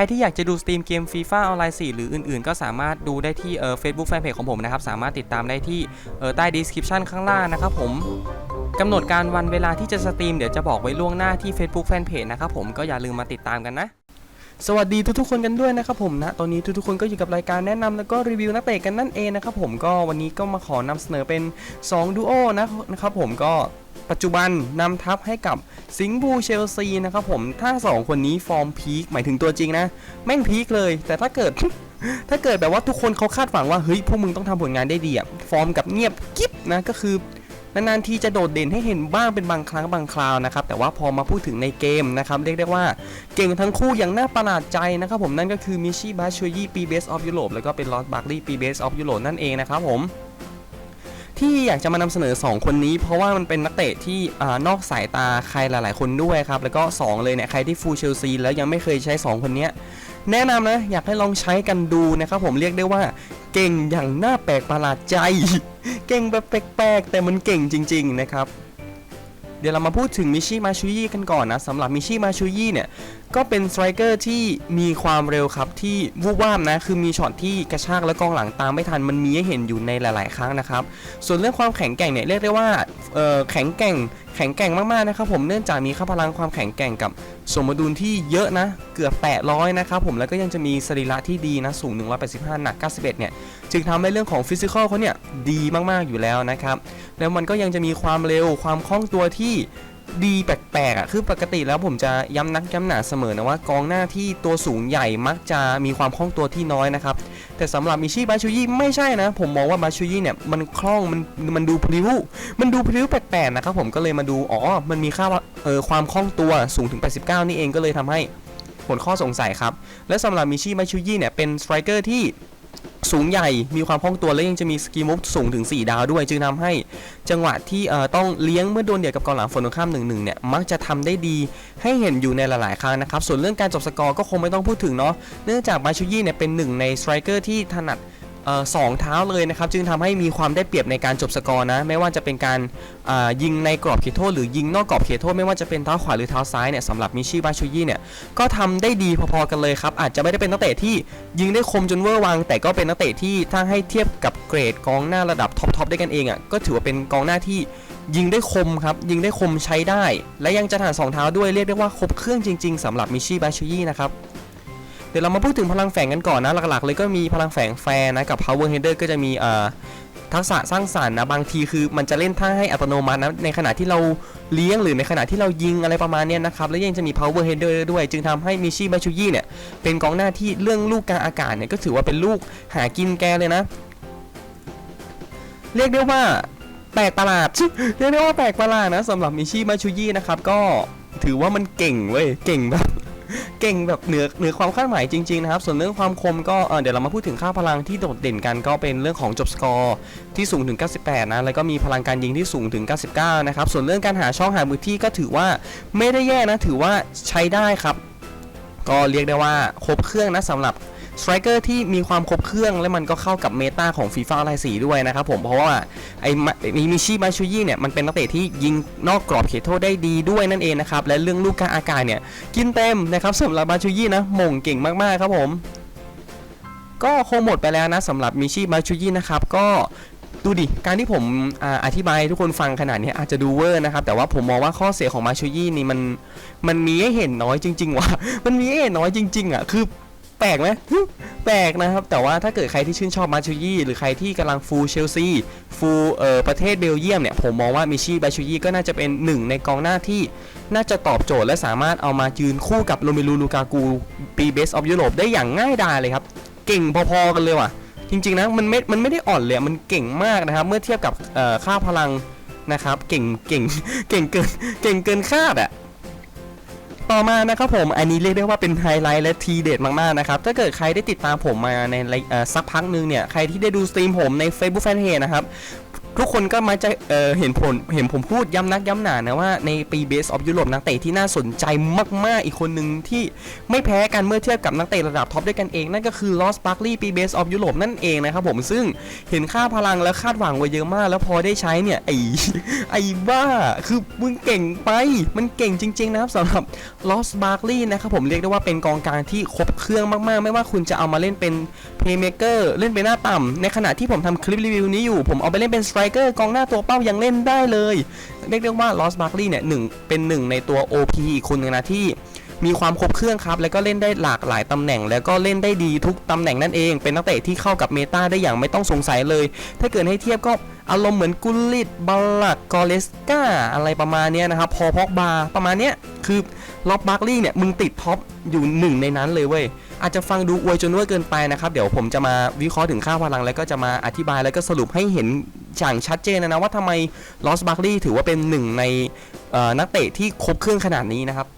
รที่อยากจะดูสตรีมเกมฟีฟ่าออนไลน์4หรืออื่นๆ ก็สามารถดูได้ที่เอ่อ Facebook Fanpage ของผมนะครับสามารถติดตามได้ที่เอ่อใต้ description ข้างล่างนะครับผมกำหนดการวันเวลาที่จะสตรีมเดี๋ยวจะบอกไว้ล่วงหน้าที่ Facebook Fanpage นะครับผมก็อย่าลืมมาติดตามกันนะ สวัสดีทุกๆคนกันด้วยนะครับผมนะตอนนี้ทุกๆคนก็อยู่กับรายการแนะนำแล้วก็รีวิวนักเตะกันนั่นเองนะครับผมก็วันนี้ก็มาขอนำเสนอเป็น2ดูโอนะนะครับผมก็ ปัจจุบันนำทัพให้กับสิงห์บูเชลซีนะครับผมถ้า 2 คนนี้ฟอร์มพีคหมายถึงตัวจริงนะ แม่งพีคเลย แต่ถ้าเกิด ถ้าเกิดแบบว่าทุกคนเขาคาดหวังว่า เฮ้ย พวกมึงต้องทำผลงานได้ดีอะฟอร์มกับเงียบกิ๊บนะก็คือนานๆทีจะโดดเด่นให้เห็นบ้างเป็นบางครั้งบางคราวนะครับ แต่ว่าพอมาพูดถึงในเกมนะครับ เรียกได้ว่าเก่งทั้งคู่อย่างน่าประหลาดใจนะครับผมนั่นก็คือมิชิบาชูยี่ปีเบสออฟยุโรปแล้วก็เป็นลอสบาร์ลี่ปีเบสออฟยุโรปนั่นเองนะครับผม ที่อยากจะมานำเสนอ 2 คนนี้ เพราะว่ามันเป็นนักเตะที่อ่านอกสายตาใครหลาย ๆ คนด้วยครับ แล้วก็ 2 เลยเนี่ยใครที่ฟูเชลซีแล้วยังไม่เคยใช้ 2 คนเนี้ยแนะนำนะอยากให้ลองใช้กันดูนะครับผมเรียกได้ว่าเก่งอย่างน่าแปลกประหลาดใจ เก่งแบบแปลกๆแต่มันเก่งจริง ๆ นะครับเดี๋ยวเรามาพูดถึงมิชิมาชูยี่กันก่อนนะสำหรับมิชิมาชูยี่เนี่ย ก็เป็นสไตรเกอร์ที่มีความเร็วครับที่วูบวาบนะ คือมีช็อตที่กระชากและกองหลังตามไม่ทันมันมีให้เห็นอยู่ในหลาย ๆ ครั้งนะครับ ส่วนเรื่องความแข็งแกร่งเนี่ยเรียกได้ว่าแข็งแกร่งแข็งแกร่งมากๆนะครับผมเนื่องจากมีค่าพลังความแข็งแกร่งกับสมดุลที่เยอะนะ เกือบ 800 นะครับผมแล้วก็ยังจะมีสรีระที่ดีนะสูง 185 หนัก 91 เนี่ยจึงทำให้เรื่องของฟิสิกอลเขาเนี่ยดีมากๆอยู่แล้วนะครับแล้วมันก็ยังจะมีความเร็วความคล่องตัวที่ ดีแปลกๆอะคือปกติแล้วผมจะย้ำนักย้ำหนาเสมอนะว่ากองหน้าที่ตัวสูงใหญ่มักจะมีความคล่องตัวที่น้อยนะครับ แต่สำหรับมิชิบาชูยี่ไม่ใช่นะ ผมมองว่าบาชูยี่เนี่ยมันคล่องมันมันดูพลิ้ว มันดูพลิ้วแปลกๆนะครับผมก็เลยมาดูอ๋อมันมีค่าเออความคล่องตัวสูงถึง 89 นี่เองก็เลยทำให้ผลข้อสงสัยครับ และสำหรับมิชิบาชูยี่เนี่ยเป็นสไตรเกอร์ที่ สูงใหญ่มีความคล่องตัวและยังจะมีสกีมุฟสูงถึง 4 ดาวด้วย จึงทำให้จังหวะที่ต้องเลี้ยงเมื่อโดนเดียวกับกองหลังฝนตรงข้าม1นเนี่ยมักจะทำได้ดีให้เห็นอยู่ในหลาย ๆ ครั้งนะครับ ส่วนเรื่องการจบสกอร์ก็คงไม่ต้องพูดถึงเนาะเนื่องจากบาชูยี่เนี่ยเป็นหนึ่งในสไตรเกอร์ที่ถนัด สองเท้าเลยนะครับจึงทำให้มีความได้เปรียบในการจบสกอร์นะไม่ว่าจะเป็นการยิงในกรอบเขตโทษหรือยิงนอกกรอบเขตโทษไม่ว่าจะเป็นเท้าขวาหรือเท้าซ้ายเนี่ยสำหรับมิชิบาชูยี่เนี่ยก็ทำได้ดีพอๆกันเลยครับอาจจะไม่ได้เป็นนักเตะที่ยิงได้คมจนเวอร์วัง แต่ก็เป็นนักเตะที่ถ้าให้เทียบกับเกรดกองหน้าระดับท็อปๆได้กันเองอะก็ถือว่าเป็นกองหน้าที่ยิงได้คมครับยิงได้คมใช้ได้ และยังจะถนัดสองเท้าด้วยเรียกได้ว่าครบเครื่องจริง ๆสำหรับมิชิบาชูยี่นะครับ เดี๋ยวเรามาพูดถึงพลังแฝงกันก่อนนะ หลักๆ เลยก็มีพลังแฝงแฟร์นะ กับ power header ก็จะมีเอ่อทักษะสร้างสรรค์นะบางทีคือมันจะเล่นท่าให้อัตโนมัตินะในขณะที่เราเลี้ยงหรือในขณะที่เรายิงอะไรประมาณนี้นะครับ แล้วยังจะมี power header ด้วย จึงทำให้มิชิบาชูยี่เนี่ย เป็นกองหน้าที่เรื่องลูกกลางอากาศเนี่ยก็ถือว่าเป็นลูกหากินแกเลยนะ เรียกได้ว่าแปลกประหลาดเรียกได้ว่าแปลกประหลาดนะสำหรับมิชิมาชูยี่นะครับก็ถือว่ามันเก่งเว้ยเก่งแบบ เก่งแบบเหนือเหนือความคาดหมายจริงๆนะครับ ส่วนเรื่องความคมก็เอ่อเดี๋ยวเรามาพูดถึงค่าพลังที่โดดเด่นกันก็เป็นเรื่องของจบสกอร์ที่สูงถึง 98 นะ แล้วก็มีพลังการยิงที่สูงถึง 99 นะครับ ส่วนเรื่องการหาช่องหามือที่ก็ถือว่าไม่ได้แย่นะ ถือว่าใช้ได้ครับ ก็เรียกได้ว่าครบเครื่องนะสำหรับ สไตรเกอร์ที่มีความครบเครื่อง และมันก็เข้ากับเมตาของฟีฟ่าไลสีด้วยนะครับผมเพราะว่าไอ้มาไอ้มิชิมาชูยี่เนี่ยมันเป็นนักเตะที่ยิงนอกกรอบเขตโทษได้ดีด้วยนั่นเองนะครับและเรื่องลูกกลางอากาศเนี่ยกินเต็มนะครับสำหรับมาชูยี่นะม่งเก่งมากๆครับผมก็คงหมดไปแล้วนะสำหรับมิชิมาชูยี่นะครับก็ดูดิ การที่ผมออธิบายทุกคนฟังขนาดนี้อาจจะดูเวอร์นะครับ แต่ว่าผมมองว่าข้อเสียของมาชูยี่นี่มัน มันมีให้เห็นน้อยจริง ๆ ว่ะ มันมีให้เห็นน้อยจริง ๆ อะ คือ แปลกไหมแปลกนะครับ แต่ว่าถ้าเกิดใครที่ชื่นชอบมาชูยี่หรือใครที่กำลังฟูลเชลซีฟูลเอ่อประเทศเบลเยียมเนี่ย ผมมองว่ามิชิบาชูยี่ก็น่าจะเป็นหนึ่งในกองหน้าที่น่าจะตอบโจทย์และสามารถเอามายืนคู่กับโรเมลูลูกากูปีเบสออฟยุโรปได้อย่างง่ายดายเลยครับ เก่งพอๆกันเลยว่ะ จริง ๆ นะ มันไม่ มันไม่ได้อ่อนเลยมันเก่งมากนะครับ เมื่อเทียบกับเอ่อค่าพลังนะครับ เก่ง เก่ง เก่งเกิน เก่งเกินคาดอะ ต่อมานะครับผมอันนี้เรียกได้ว่าเป็นไฮไลท์และทีเด็ดมากๆนะครับถ้าเกิดใครได้ติดตามผมมาในสักพักหนึงเนี่ยใครที่ได้ดูสตรีมผมใน Facebook Fanpage นะครับ ทุกคนก็มาจะเเห็นผลเห็นผมพูดย้ำนักย้ำหนานะว่าในปี Base of Europe นักเตะที่น่าสนใจมาก ๆ อีกคนหนึ่งที่ไม่แพ้กันเมื่อเทียบกับนักเตะระดับท็อปด้วยกันเอง นั่นก็คือ Lost Barkley ปี Base of Europe นั่นเองนะครับผมซึ่งเห็นค่าพลังและคาดหวังไว้เยอะมาก แล้วพอได้ใช้เนี่ยไอ้ไอ้บ้าคือมึงเก่งไปมันเก่งจริง ๆ นะครับสำหรับ Lost Barkley นะครับผมเรียกได้ว่าเป็นกองกลางที่ครบเครื่องมากๆ ไม่ว่าคุณจะเอามาเล่นเป็น Playmaker เล่นเป็นหน้าต่ำในขณะที่ผมทำคลิปรีวิวนี้อยู่ผมเอาไปเล่นเป็น Striker กองหน้าตัวเป้ายังเล่นได้เลย เรียกได้ว่า Lost Barkley เนี่ยหนึ่งเป็นหนึ่งในตัว OP อีกคนหนึงนะที่มีความครบเครื่องครับ แล้วก็เล่นได้หลากหลายตำแหน่ง แล้วก็เล่นได้ดีทุกตำแหน่งนั่นเอง เป็นนักเตะที่เข้ากับเมตาได้อย่างไม่ต้องสงสัยเลย ถ้าเกิดให้เทียบก็อารมณ์เหมือนกุลลิตบาลักกอเลสกาอะไรประมาณนี้นะครับ พอพอกบาประมาณนี้คือล็อบบัคลี่เนี่ย มึงติดท็อปอยู่หนึ่งในนั้นเลยเว้ย อาจจะฟังดูอวยจนเวอร์เกินไปนะครับ เดี๋ยวผมจะมาวิเคราะห์ถึงค่าพลัง แล้วก็จะมาอธิบายแล้วก็สรุปให้เห็น อย่างชัดเจนนะนะว่าทำไมลอสบัคลี่ถือว่าเป็นหนึ่งในนักเตะที่ครบเครื่องขนาดนี้นะครับ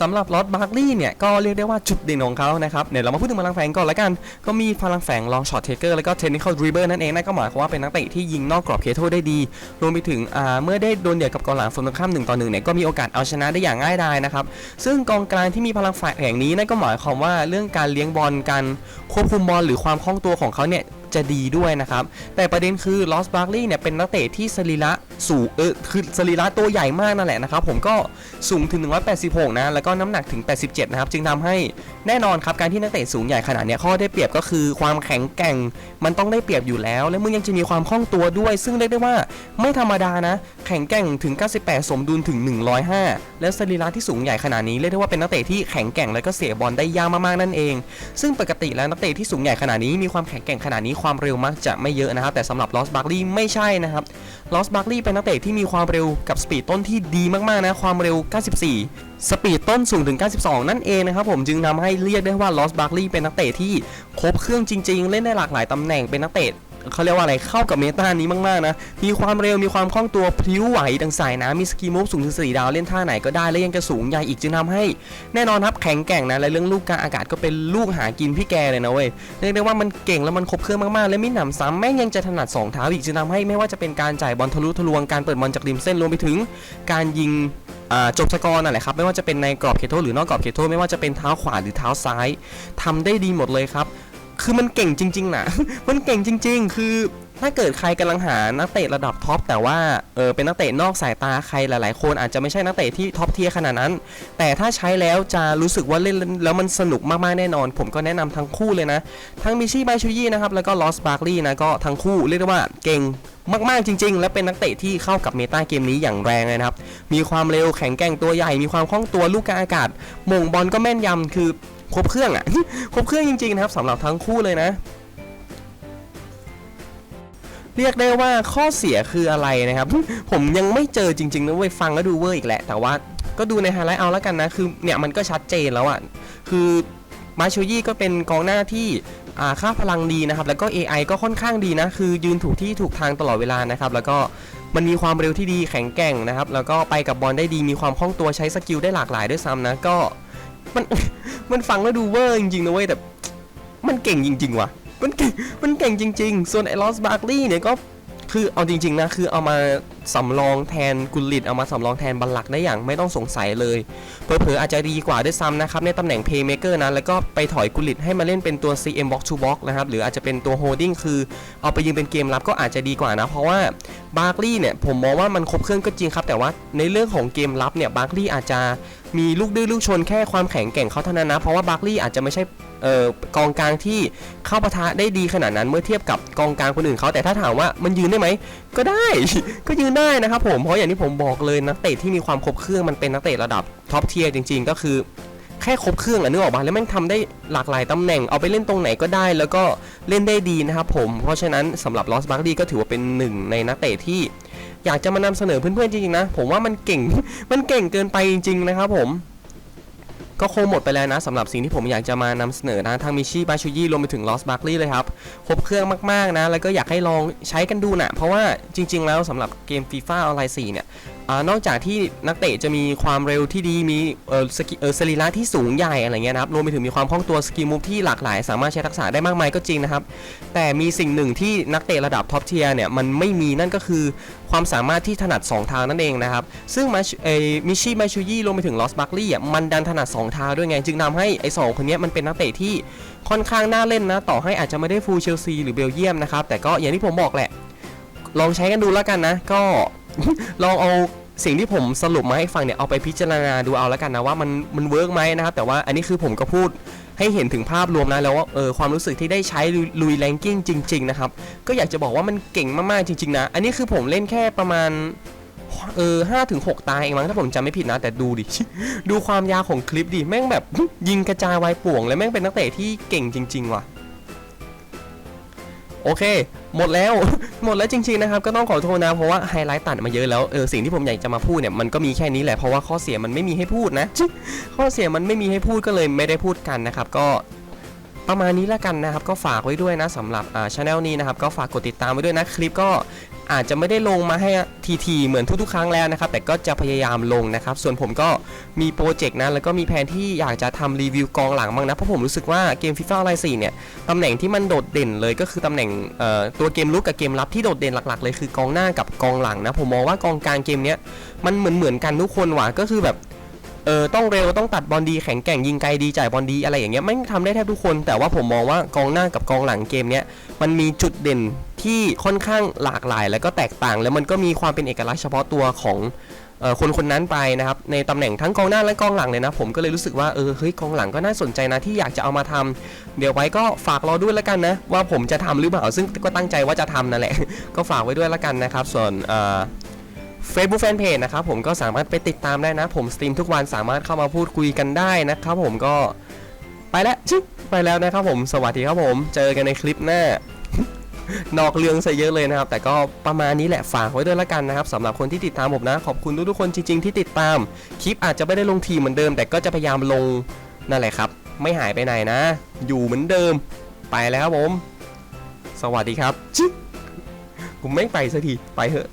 สำหรับลอตบาร์กลีย์เนี่ยก็เรียกได้ว่าจุดเด่นของเขานะครับเดี๋ยวเรามาพูดถึงพลังแฝงก่อนละกันก็มีพลังแฝงลองช็อตเทเกอร์แล้วก็เทคนิคอลดริเบอร์นั่นเองนั่นก็หมายความว่าเป็นนักเตะที่ยิงนอกกรอบเขตโทษได้ดี รวมไปถึงเมื่อได้โดนเดี่ยวกับกองหลังฝั่งตรงข้ามหนึ่งต่อหนึ่งเนี่ยก็มีโอกาสเอาชนะได้อย่างง่ายดายนะครับซึ่งกองกลางที่มีพลังแฝงนี้นั่นก็หมายความว่าเรื่องการเลี้ยงบอลการควบคุมบอลหรือความคล่องตัวของเขาเนี่ย จะดีด้วยนะครับ แต่ประเด็นคือลอสบาร์ลีย์เนี่ยเป็นนักเตะที่สรีระสูงเออคือสรีระตัวใหญ่มากนั่นแหละนะครับ ผมก็สูงถึง 186 นะ แล้วก็น้ำหนักถึง 87 นะครับ จึงทำให้แน่นอนครับ การที่นักเตะสูงใหญ่ขนาดเนี้ยข้อได้เปรียบก็คือความแข็งแกร่ง มันต้องได้เปรียบอยู่แล้ว และมึงยังจะมีความคล่องตัวด้วย ซึ่งเรียกได้ว่าไม่ธรรมดานะ แข็งแกร่งถึง 98 สมดุลถึง 105 แล้วสรีระที่สูงใหญ่ขนาดนี้เรียกได้ว่าเป็นนักเตะที่แข็งแกร่งแล้วก็เสียบอลได้ยากมากๆนั่นเอง ซึ่งปกติแล้วนักเตะที่สูงใหญ่ขนาดนี้มีความแข็งแกร่งขนาดนี้ความเร็วมักจะไม่เยอะนะครับ แต่สำหรับลอสบาร์ลี่ไม่ใช่นะครับลอสบาร์ลี่เป็นนักเตะที่มีความเร็วกับสปีดต้นที่ดีมากๆนะความเร็ว 94 สปีดต้นสูงถึง 92 นั่นเองนะครับผมจึงทำให้เรียกได้ว่าลอสบาร์ลี่เป็นนักเตะที่ครบเครื่องจริง ๆ เล่นได้หลากหลายตำแหน่งเป็นนักเตะ เขาเรียกว่าอะไรเข้ากับเมตานี้มากๆนะ มีความเร็วมีความคล่องตัวพลิ้วไหวดังสายน้ำมีสกีมูฟสูงถึงสี่ดาวเล่นท่าไหนก็ได้และยังจะสูงใหญ่อีกจึงทำให้ แน่นอนครับแข็งแกร่งนะและเรื่องลูกกลางอากาศก็เป็นลูกหากินพี่แกเลยนะเว้ยเรียกได้ว่ามันเก่งแล้วมันครบเครื่องมากๆและมีหนำซ้ำแม่งยังจะถนัดสองเท้าอีกจึงทำให้ไม่ว่าจะเป็นการจ่ายบอลทะลุทะลวงการเปิดบอลจากริมเส้นรวมไปถึง การยิงจบสกอร์นั่นแหละครับไม่ว่าจะเป็นในกรอบเขตโทษหรือนอกกรอบเขตโทษไม่ว่าจะเป็นเท้าขวาหรือเท้าซ้ายทำได้ดีหมดเลยครับ คือมันเก่งจริงๆนะมันเก่งจริง ๆ คือถ้าเกิดใครกำลังหานักเตะระดับท็อปแต่ว่าเออเป็นนักเตะนอกสายตาใครหลาย ๆ คนอาจจะไม่ใช่นักเตะที่ท็อปเทียขนาดนั้น แต่ถ้าใช้แล้วจะรู้สึกว่าเล่นแล้วมันสนุกมาก ๆ แน่นอน ผมก็แนะนำทั้งคู่เลยนะ ทั้งมิชี่บายชูยี่นะครับ แล้วก็ลอสบาร์กลีย์นะ ก็ทั้งคู่เรียกได้ว่าเก่งมาก ๆ จริง ๆ และเป็นนักเตะที่เข้ากับเมตาเกมนี้อย่างแรงเลยนะครับ มีความเร็วแข็งแกร่งตัวใหญ่ มีความคล่องตัวลูกกลางอากาศหม่งบอลก็แม่นยำคือ ครบเครื่องอะครบเครื่องจริงๆนะครับสำหรับทั้งคู่เลยนะ เรียกได้ว่าข้อเสียคืออะไรนะครับ ผมยังไม่เจอจริงๆนะเว้ยฟังก็ดูเวอร์อีกแหละ แต่ว่าก็ดูในไฮไลท์เอาแล้วกันนะคือเนี่ยมันก็ชัดเจนแล้วอะ่ะคือมาโชยี่ก็เป็นกองหน้าที่อ่าค่าพลังดีนะครับ แล้วก็ AI ก็ค่อนข้างดีนะ คือยืนถูกที่ถูกทางตลอดเวลานะครับ แล้วก็มันมีความเร็วที่ดีแข็งแกร่งนะครับ แล้วก็ไปกับบอลได้ดี มีความคล่องตัวใช้สกิลได้หลากหลายด้วยซ้ำนะ ก็มัน มันฟังแล้วดูเวอร์จริงๆนะเว้ยแต่ มันเก่งจริง ๆ ว่ะ มันเก่งมันเก่งจริง ๆ ส่วนไอ้ลอสบาร์กลีย์เนี่ยก็คือเอาจริง ๆ นะ คือเอามา สำรองแทนกุลิตเอามาสำรองแทนบัลลักได้อย่างไม่ต้องสงสัยเลยเผลอๆอาจจะดีกว่าด้วยซ้ำนะครับในตำแหน่ง Playmaker นะแล้วก็ไปถอยกุลิตให้มาเล่นเป็นตัว CM Box to Box นะครับหรืออาจจะเป็นตัว Holding คือเอาไปยิงเป็นเกมรับก็อาจจะดีกว่านะ เพราะว่าบาร์กลีย์เนี่ยผมมองว่ามันครบเครื่องก็จริงครับ แต่ว่าในเรื่องของเกมรับเนี่ยบาร์กลีย์อาจจะมีลูกดื้อลูกชนแค่ความแข็งแกร่งเขาเท่านั้นนะ เพราะว่าบาร์กลีย์อาจจะไม่ใช่ เออกองกลางที่เข้าปะทะได้ดีขนาดนั้นเมื่อเทียบกับกองกลางคนอื่นเขาแต่ถ้าถามว่ามันยืนได้ไหมก็ได้ ก็ยืนได้นะครับผมเพราะอย่างที่ผมบอกเลยนักเตะที่มีความครบเครื่องมันเป็นนักเตะระดับท็อปเทียร์จริง ๆ ก็คือแค่ครบเครื่องอะนึกออกมาแล้วแม่งทำได้หลากหลายตำแหน่งเอาไปเล่นตรงไหนก็ได้ แล้วก็เล่นได้ดีนะครับผมเพราะฉะนั้นสำหรับลอสบาร์ดีก็ถือว่าเป็นหนึ่งในนักเตะที่อยากจะมานำเสนอเพื่อนๆจริงๆนะ ผมว่ามันเก่ง มันเก่งเกินไปจริง ๆ นะครับผม ก็คงหมดไปแล้วนะสำหรับสิ่งที่ผมอยากจะมานำเสนอนะทางมิชิบาชูยี่รวมไปถึงลอสบาร์กลี่เลยครับครบเครื่องมากๆนะ แล้วก็อยากให้ลองใช้กันดูนะเพราะว่าจริง ๆ แล้วสำหรับเกมฟีฟ่าออนไลน์4เนี่ย อนอกจากที่นักเตะจะมีความเร็วที่ดีมีเออสกิเออสรีระที่สูงใหญ่อะไรเงี้ยนะครับรวมไปถึงมีความคล่องตัวสกิลมูฟที่หลากหลาย สามารถใช้ทักษะได้มากมายก็จริงนะครับ แต่มีสิ่งหนึ่งที่นักเตะระดับท็อปเทียร์เนี่ยมันไม่มีนั่นก็คือความสามารถที่ถนัด 2 ทางนั่นเองนะครับ ซึ่งมาเอมิชิมาชูยี่รวมไปถึงลอสบัคลี่อะมันดันถนัด 2 ทางด้วยไง จึงทำให้ไอ้สองคนนี้มันเป็นนักเตะที่ค่อนข้างน่าเล่นนะ ต่อให้อาจจะไม่ได้ฟูลเชลซีหรือเบลเยียมนะครับแต่ก็อย่างที่ผมบอกแหละลองใช้กันดูแล้วกันนะ ก็ ลองเอาสิ่งที่ผมสรุปมาให้ฟังเนี่ยเอาไปพิจารณาดูเอาแล้วกันนะว่ามันมันเวิร์กไหมนะครับแต่ว่าอันนี้คือผมก็พูดให้เห็นถึงภาพรวมนะแล้วว่าเออความรู้สึกที่ได้ใช้ลุยแรงกิ้งจริงๆนะครับก็อยากจะบอกว่ามันเก่งมากๆจริง ๆ นะ อันนี้คือผมเล่นแค่ประมาณเออห้าถึงหกตายเองมั้งถ้าผมจำไม่ผิดนะ แต่ดูดิ ดูความยาวของคลิปดิ แม่งแบบ ยิงกระจายวายป่วงเลยแม่งเป็นนักเตะที่เก่งจริง ๆ ว่ะ โอเค หมดแล้ว หมดแล้วจริงๆนะครับก็ต้องขอโทษนะเพราะว่าไฮไลท์ตัดมาเยอะแล้วเออสิ่งที่ผมอยากจะมาพูดเนี่ยมันก็มีแค่นี้แหละเพราะว่าข้อเสียมันไม่มีให้พูดนะข้อเสียมันไม่มีให้พูดก็เลยไม่ได้พูดกันนะครับก็ประมาณนี้ละกันนะครับก็ฝากไว้ด้วยนะสำหรับอ่าช anel นี้นะครับก็ฝากกดติดตามไว้ด้วยนะคลิปก็ อาจจะไม่ได้ลงมาให้ทีๆเหมือนทุกๆ ครั้งแล้วนะครับ แต่ก็จะพยายามลงนะครับ ส่วนผมก็มีโปรเจกต์นะแล้วก็มีแผนที่อยากจะทำรีวิวกองหลังบ้างนะ เพราะผมรู้สึกว่าเกม FIFA ออนไลน์4เนี่ยตำแหน่งที่มันโดดเด่นเลยก็คือตำแหน่งตัวเกมลุกกับเกมรับที่โดดเด่นหลักๆ เลยคือกองหน้ากับกองหลังนะ ผมมองว่ากองกลางเกมเนี้ยมันเหมือนเหมือนๆกันทุกคนว่ะก็คือแบบ เออต้องเร็วต้องตัดบอลดีแข็งแกร่งยิงไกลดีจ่ายบอลดีอะไรอย่างเงี้ยไม่ทำได้แทบทุกคน แต่ว่าผมมองว่ากองหน้ากับกองหลังเกมเนี้ยมันมีจุดเด่นที่ค่อนข้างหลากหลาย แล้วก็แตกต่าง แล้วมันก็มีความเป็นเอกลักษณ์เฉพาะตัวของคนคนนั้นไปนะครับในตำแหน่งทั้งกองหน้าและกองหลังเลยนะ ผมก็เลยรู้สึกว่าเออเฮ้ยกองหลังก็น่าสนใจนะที่อยากจะเอามาทำเดี๋ยวไว้ก็ฝากรอด้วยแล้วกันนะ ว่าผมจะทำหรือเปล่าซึ่งก็ตั้งใจว่าจะทำนั่นแหละ ก็ฝากไว้ด้วยแล้วกันนะครับ ส่วน เฟซบุ๊กแฟนเพจนะครับผมก็สามารถไปติดตามได้นะ ผมสตรีมทุกวันสามารถเข้ามาพูดคุยกันได้นะครับผมก็ไปแล้วชิไปแล้วนะครับผมสวัสดีครับผมเจอกันในคลิปหน้า นอกเรื่องซะเยอะเลยนะครับ แต่ก็ประมาณนี้แหละฝากไว้ด้วยล้วกันนะครับสำหรับคนที่ติดตามผมนะ ขอบคุณทุกๆคนจริง ๆ ที่ติดตาม คลิปอาจจะไม่ได้ลงทีเหมือนเดิม แต่ก็จะพยายามลงนั่นแหละครับ ไม่หายไปไหนนะ อยู่เหมือนเดิม ไปแล้วครับผม สวัสดีครับชิผมไม่ไปสักทีไปเถอะ